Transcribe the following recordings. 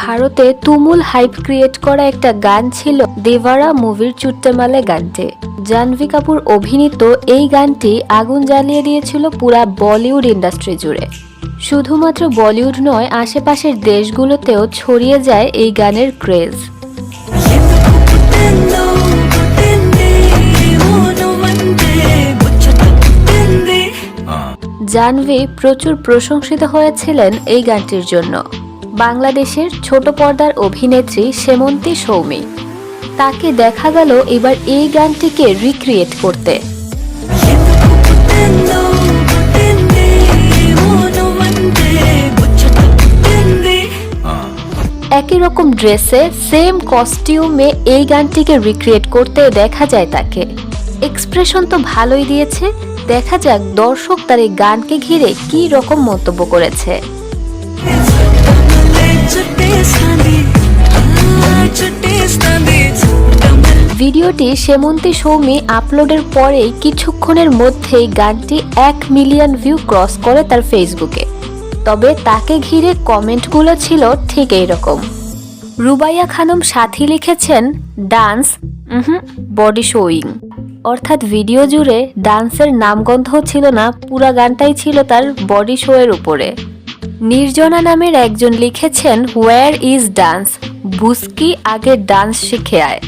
ভারতে তুমুল hype create করা একটা গান ছিল দেভারা মুভির চুট্টেমালে গানটি। জাহ্নবী কাপুর অভিনীত এই গানটি আগুন জ্বালিয়ে দিয়েছিল পুরা বলিউড ইন্ডাস্ট্রি জুড়ে। শুধুমাত্র বলিউড নয় আশেপাশের দেশগুলোতেও ছড়িয়ে যায় এই গানের ক্রেজ হ্যাঁ। জাহ্নবী প্রচুর প্রশংসিত হয়েছিলেন এই গানটির জন্য। বাংলাদেশের ছোট পর্দার অভিনেত্রী সেমন্তী সৌমি। তাকে দেখা গেল এবার এই গানটিকে রিক্রিয়েট করতে। একই রকম ড্রেসে সেম কস্টিউমে এই গানটিকে রিক্রিয়েট করতে দেখা যায় তাকে। এক্সপ্রেশন তো ভালোই দিয়েছে। দেখা যাক দর্শক তার এই গানকে ঘিরে কি রকম মন্তব্য করেছে। ভিডিওটি সেমন্তী সৌমি আপলোডের পরেই কিছুক্ষণের মধ্যেই গানটি এক মিলিয়ন ভিউ ক্রস করে তার ফেসবুকে। তবে তাকে ঘিরে কমেন্টগুলো ছিল ঠিক এইরকম। রুবাইয়া খানম সাথী লিখেছেন, ডান্স বডি শোয়িং। অর্থাৎ ভিডিও জুড়ে ডান্সের নামগন্ধ ছিল না, পুরা গানটাই ছিল তার বডি শোয়ের উপরে। নির্জনা নামের একজন লিখেছেন হোয়ার ইজ ডান্স বুস্কি আগে ডান্স শিখে আয়।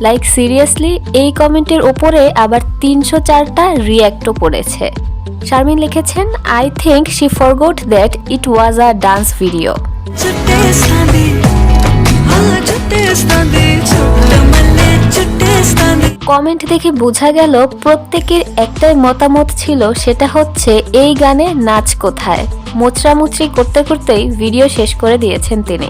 লাইক সিরিয়াসলি এই কমেন্টের ওপরে আবার তিনশো চারটা রিয়্যাক্টও পড়েছে। শারমিন লিখেছেন I think she forgot that it was a dance video comment দেখে বোঝা গেল প্রত্যেকের একটাই মতামত ছিল, সেটা হচ্ছে এই গানে নাচ কোথায়। মোচরামুচরি করতে করতেই ভিডিও শেষ করে দিয়েছেন তিনি।